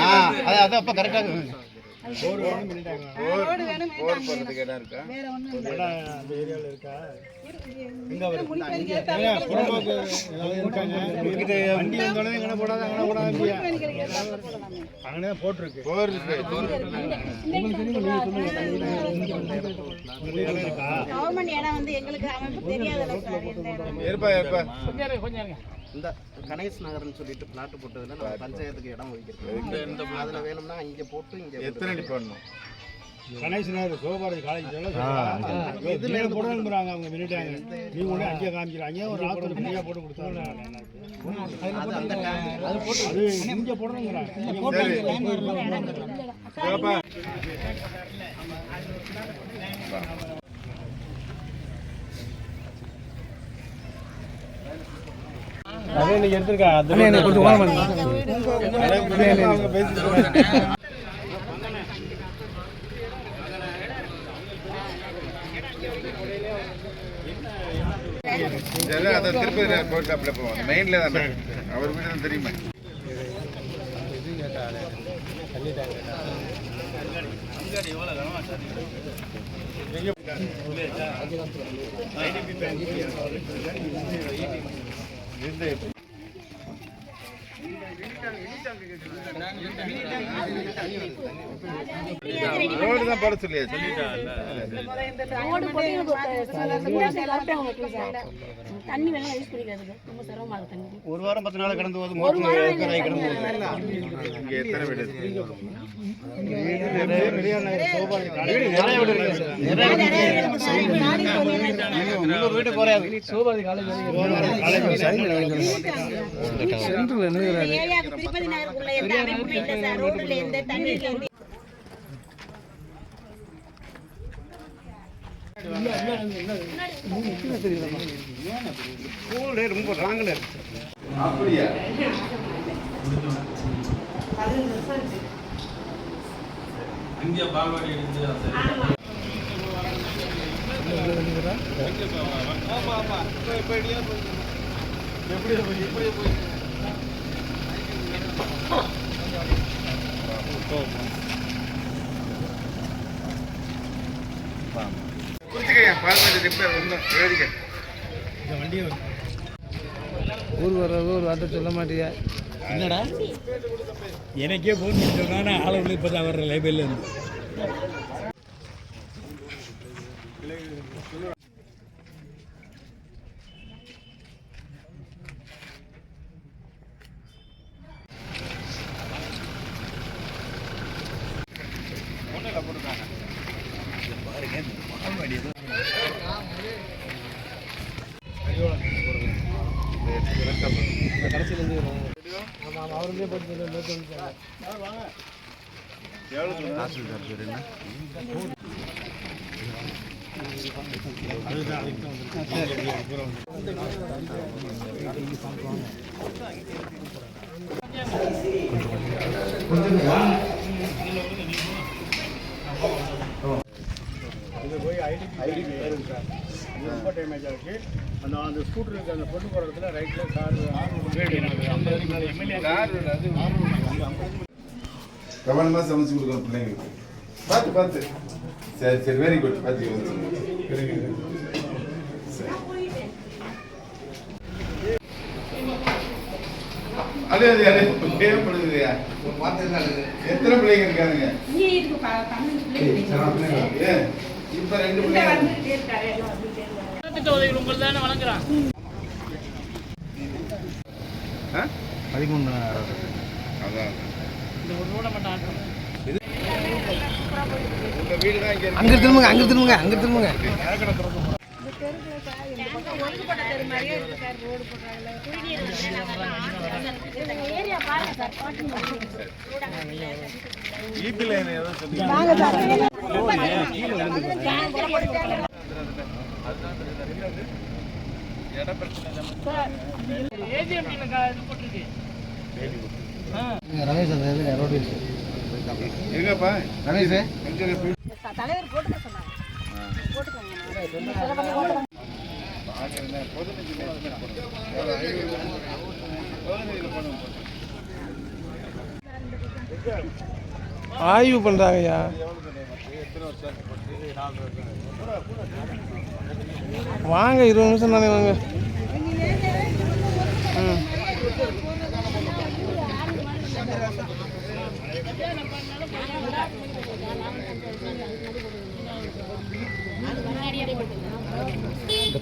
ஆ அது அது அப்போ போர் இடம் இருக்கா வேற ஒண்ணும் இல்ல அந்த இருக்கா அங்கே போட்டிருக்கு. இந்த கணேஷ் நகர்னு சொல்லிட்டு பிளாட் போட்டதுல நம்ம பஞ்சாயத்துக்கு இடம் ஒதுக்கிருக்கோம் அதில் வேணும்னா இங்கே போட்டு இங்கே எத்தனை அடி கணேஷ் நகர் சிவபாரதி காலேஜ் இதுல போடணுங்கிறாங்க அவங்க மினிட்டாங்க நீ ஒன்று அங்கேயே காமிக்கிறாங்க ஒரு ஆத்தர் ஃப்ரீயாக போட்டு கொடுத்தாங்க அது அந்த டேங்க் அது போட்டு அது இங்கே போடணுங்கிறாங்க சிவப்பா அதே இன்னைக்கு எடுத்திருக்கா அது கொஞ்சம் ஓரம் அவங்க பேசிட்டு சரி திருப்பதி போட்டாப்ல போவோம் மெயின்ல தானே? அவர் வீடு தான் தெரியுமா. ரோடு தான் போட சொல்லியா சொல்லிட்டாங்கல்ல ரோடு போட்டு எனக்கு கூட எல்லாத்தையும் அவங்க கொடுத்தாங்க. தண்ணி வேணா யூஸ் பண்ணிக்கிறதுக்கு ரொம்ப சிரமமா இருக்கு. தண்ணி ஒரு வாரம் பத்து நாள் கடந்து இங்க எத்தனை வீடு வீடு குறையாது சிவபாரதி காலேஜ் இந்த ஏரியாவுக்கு திருப்பதி நகருக்குள்ள எந்த அமைப்புமே இல்லை சார் எந்த ரொம்ப இருக்கு. அப்படியா ஊர் வர்றது ஒரு வார்த்தை சொல்ல மாட்டியா? என்னடா? எனக்கே ஃபோன் பண்ணி சொன்னா ஆளை உள்ள இப்போ தான் வர்ற லைப்ரரியில் இருந்து ஆமாம் அவருமே போட்டு வந்திருக்கு. இது போய் ஐடிபி ஐடிபி சார் அது ரொம்ப டேமேஜ் அந்த அந்த அந்த பொண்ணு போகிற இடத்துல ரைட்டில் கார் கவனமாக சமைச்சு கொடுக்கணும் பிள்ளைங்களுக்கு. பார்த்து பார்த்து. சரி சரி வெரி குட் பார்த்து அதே அதே அதே தேவைப்படுதுயா? எத்தனை பிள்ளைங்க இருக்காங்க இங்கே இருக்கு ப- பன்னெண்டு பிள்ளைங்க ஏன்? இப்ப ரெண்டு பிள்ளைங்க வந்துட்டே இருக்காரு எல்லாம் வந்துட்டே இருக்காரு ஆ? அதான். உங்க வீடு தான் இங்க இருக்கு. அங்கே திரும்புங்க அங்கே திரும்புங்க அங்கே திரும்புங்க. இருக்கு சார். ரமேஷ் அந்த ரோடு எங்கப்பா ரமேஷ் தலைவர் போட்டுக்க சொன்னாங்க ஆய்வு வாங்க இருபது நிமிஷம் தானே வாங்க.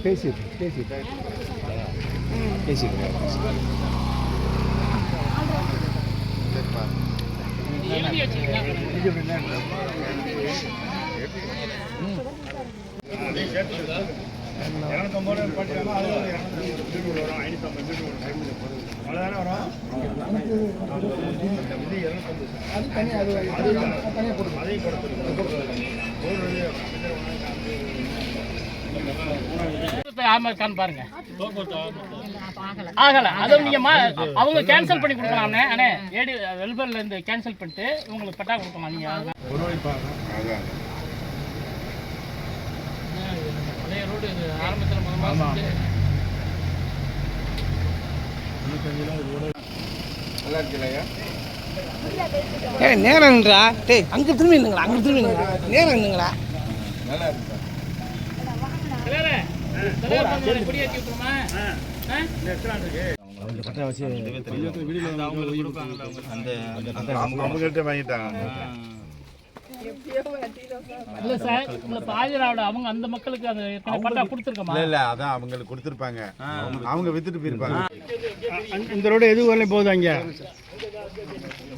பேசி பேசி. பேசிட்டு பேசிட்டு அது ஒரு இரநூத்தம்பது வரும் ஐநூற்றம்பது வரும் அவ்வளோதானே வரும் இது இரநூத்தம்பது அது தனியாக அது தனியாக போட்டு அதையும் பாருங்க ஆகல. அதை நீங்க அவங்க கேன்சல் பண்ணி கொடுக்கலாம் அண்ணே ஏடி வெல்பர்ல இருந்து கேன்சல் பண்ணிட்டு உங்களுக்கு பட்டா கொடுக்கலாம். நீங்க பழைய ரோடு இது ஆரம்பத்தில் முதல் மாதம் நல்லா இருக்கலையா ஏ நேரம் நின்றா டேய் அங்கே திரும்பி நின்னுங்களா அங்கே திரும்பி நின்னுங்களா நேரம் நின்னுங்களா நல்லா இருக்கு? அவங்கள்ட்ட வாங்கிட்டாங்க. இல்ல சார் இல்ல பாஜராவோட அவங்க அந்த மக்களுக்கு அந்த பட்டா கொடுத்துருக்கோமா? இல்ல இல்ல அதான் அவங்களுக்கு கொடுத்துருப்பாங்க. அவங்க வித்துட்டு போயிருப்பாங்க. இந்த ரோடு எது வரலையும் போகுது அங்கே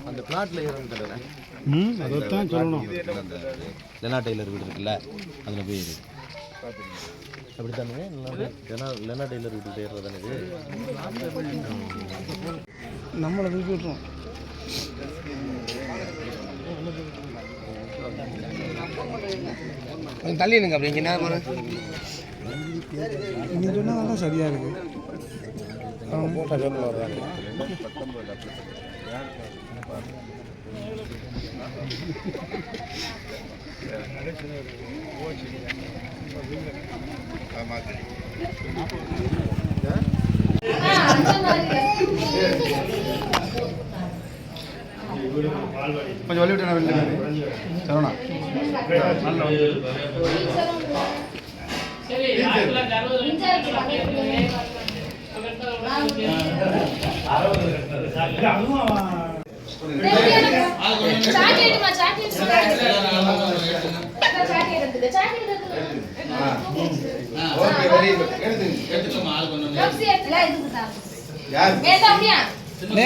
அந்த பிளாட்ல இருந்து தடவை ம் சொல்லணும். லெனா டெய்லர் வீடு இருக்குல்ல அதில் போய் அப்படித்தானே? லெனா லெனா டெய்லர் வீட்டு தானே இது? நம்மளை கொஞ்சம் தள்ளி நிங்க அப்படி இங்கே நேரம் நீங்கள் சொன்னால் தான் சரியாக இருக்கு. ஆமா. கொஞ்சம் வழி விட்டு நான் வெளில சரவணா.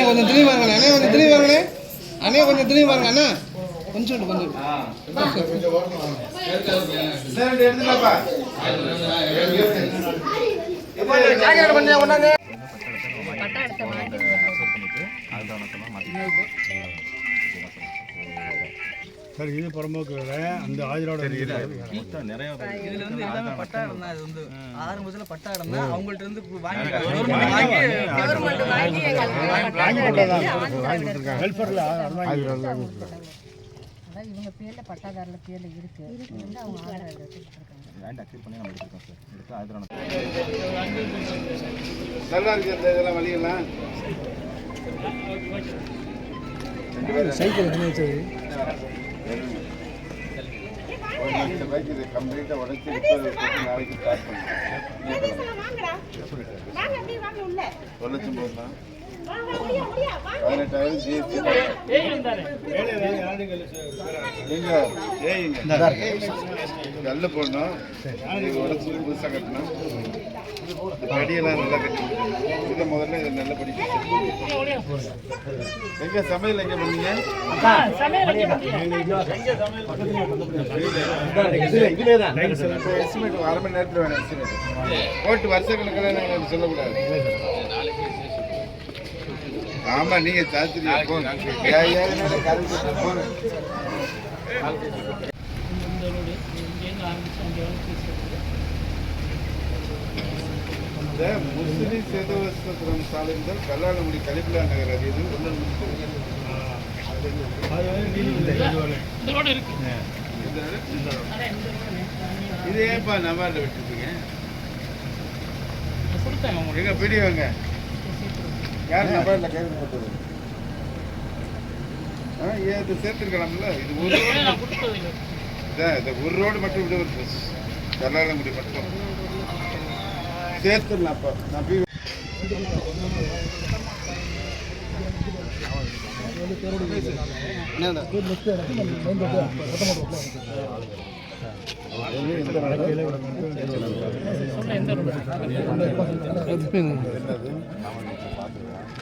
கொஞ்சம் திரும்பி வாங்களேன் அண்ணே கொஞ்சம் திரும்பி வாங்களேன் அண்ணே கொஞ்சம் திரும்பி வாங்க அண்ணா. சரி ஆயிரத்தி தொள்ளாயிரத்தி அறுபதுல சாக்லேட்டுமா சாக்லேட் சாக்லேட் இருக்குது சாக்லேட் இருக்குது ஓகே வெரி குட் எடுத்துங்க பெப்சி எடுத்துல இதுக்கு தான் யார் வேண்டாம் அப்படியா அண்ணே கொஞ்சம் திரும்பி வாங்கண்ணே அண்ணே கொஞ்சம் திரும்பி வாங்கண்ணே அண்ணே கொஞ்சம் திரும்பி வாங்க அண்ணா கொஞ்சம் விட்டு, கொஞ்சம் விட்டு. சார் எடுத்துக்கப்பா சார் இது புறம்போக்கு வேலை அந்த ஆஜரோட இதுல வந்து எல்லாமே பட்டா இடம் தான் இது வந்து ஆரம்பத்துல பட்டா இடம் தான் அவங்கள்ட்ட இருந்து வாங்கி கவர்மெண்ட் வாங்கி வாங்கி போட்டதான் வெல்ஃபேரில் அதான் இவங்க பேர்ல பட்டாதாரல பேர்ல இருக்கு. இதுக்கு வந்து அவங்க ஆதார் வச்சிருக்காங்க நல்லா இருக்கு இந்த இதெல்லாம் வழியெல்லாம். சைக்கிள் என்ன வச்சது? ஒரு லட்சம் ரூபாய்க்கு இதை கம்ப்ளீட்டாக உடச்சி நாளைக்கு ஸ்டார்ட் பண்ணுறேன் ஒரு லட்சம் முடியா பதினெட்டாயிரம் ஜிஎஸ்டி ஏய் இருந்தாரு போடணும் இது புதுசாக கட்டணும்? இந்த படியெல்லாம் நல்லா கட்டி இதை முதல்ல இதை நல்ல படிக்க எங்க சமையல் எங்க பண்ணீங்க எஸ்டிமேட் அரை மணி நேரத்தில் வேணும் எஸ்டிமேட் போட்டு வருஷ கணக்கில் நாங்கள் சொல்லக்கூடாது ஆமா நீங்க சாத்திரியா போங்க ஏன் ஏன் கருத்து போங்க இந்த ரோடு இங்கேருந்து ஆரம்பிச்சு அங்கே வரைக்கும் பேசுறது இந்த முசிறி சேதவஸ்திரம் சாலை முதல் கல்லாளமுடி கலிப்பிலா நகர் அது இல்லை இது ஏன்பா நவாரில் விட்டுருக்கீங்க? கொடுத்தாங்க உங்களுக்கு. எங்க பிடிவாங்க யார் நவாரில் கைது போட்டது? ஆ, ஏன் இது சேர்த்துருக்கலாம்ல? இது ஒரு ரோடு மட்டும் இதான் இது ஒரு ரோடு மட்டும் விட ஒரு பஸ் கர்நாடகங்குடி மட்டும். சேர்த்துடலாம் அப்போ.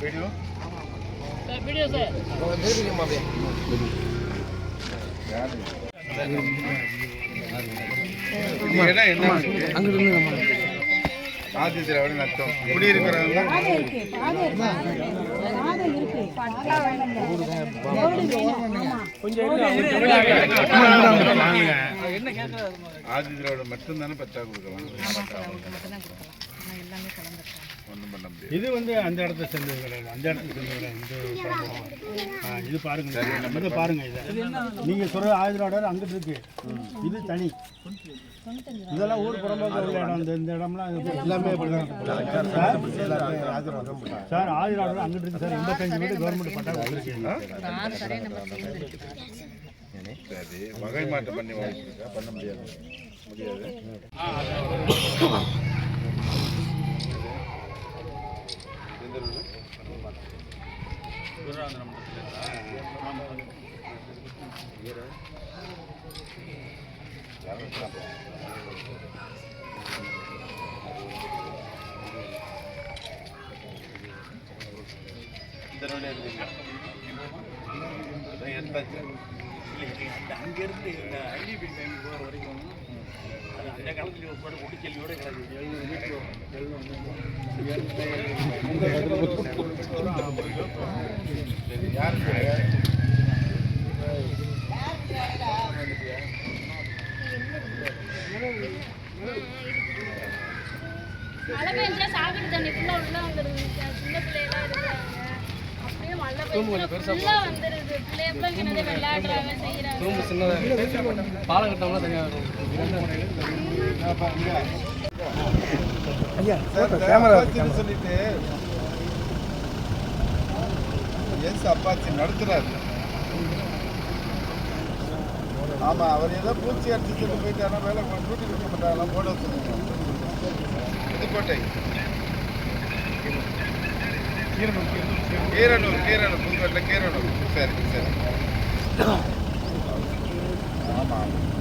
வீடியோ சார் வீடியோ சார் அங்கிட்டு ஆதி திராவிட நத்தம் குடியிருக்கிறவங்க ஆதி திராவிட மட்டும் தானே பத்தா கொடுக்கலாம்? மட்டும்தான் கொடுக்கலாம். ஆனால் எல்லாமே கலந்துருக்காங்க. ஒன்றும் பண்ண முடியாது. இது வந்து அந்த இடத்த சேர்ந்தது கிடையாது. அந்த இடத்துக்கு சேர்ந்தது கிடையாது. ஆ, இது பாருங்க. இதை பாருங்க இதை. நீங்க சொல்ற ஆயுதரோட அங்கிட்டு இருக்கு. இது தனி. இதெல்லாம் ஊர் புறம்போக்கு உள்ள இடம். இந்த இந்த இடம்லாம் இது எல்லாமே சார் ஆயுதரோட அங்கிட்டு இருக்கு சார். எண்பத்தஞ்சு வீடு கவர்மெண்ட் பட்டா கொடுத்துருக்கீங்க. சரி வகை மாற்றம் பண்ணி பண்ண முடியாது. முடியாது எந்த ஊரு? இந்த ரோடு எடுத்தீங்க அதான் எடுத்தாச்சு அங்கேருந்து ஐடிபி பேங்க் போகிற வரைக்கும் அது அந்த காலத்துல ஒரு பாடு ஒட்டிக்கல்வியோட கிடக்கு எழுநூறு மீட்டர் மழை பெஞ்சா சாக்கடை தண்ணி ஃபுல்லா உள்ள வந்துருது சார். சின்ன பிள்ளையெல்லாம் இருக்கிறாங்க அப்படியே மழை பெஞ்சா ஃபுல்லா வந்துருது பிள்ளைய கிணறு விளையாடுறாங்க செய்யறாங்க பாலம் கட்டவங்களாம் தனியாக அப்பாச்சின்னு சொல்லிட்டு எஸ் அப்பாச்சி நடத்துறாரு. ஆமா அவர் ஏதோ பூச்சி அடிச்சு சொல்லி போயிட்டாரா வேலை டியூட்டி கொடுக்க மாட்டாங்களா போட சொல்லுங்க புதுக்கோட்டை கீரனூர் கீரனூர் புதுக்கோட்டை கீரனூர். சரி சரி. ஆமா ஆமா.